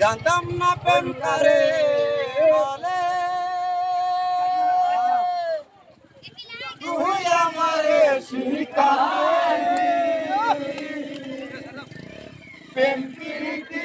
জানতাম না প্রেম করে বলে। তুই আমারে শিকার। প্রেম প্রীতি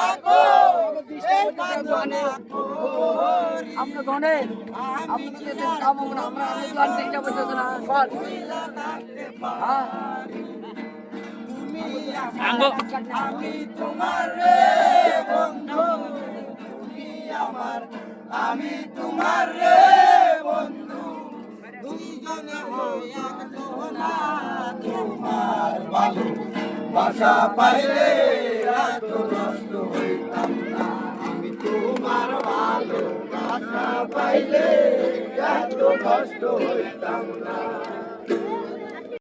আমরা গনে আমি যেতে কাম না আমরা আমি গান থেকে বলতে না বল আমার আমি তোমার রে বন্ধু তুমি আমার আমি তোমার রে বন্ধু দুইজনে হই এক তোমার ভালো বাসা পাইলে এত কষ্ট পাইলে এত কষ্ট হইতাম না।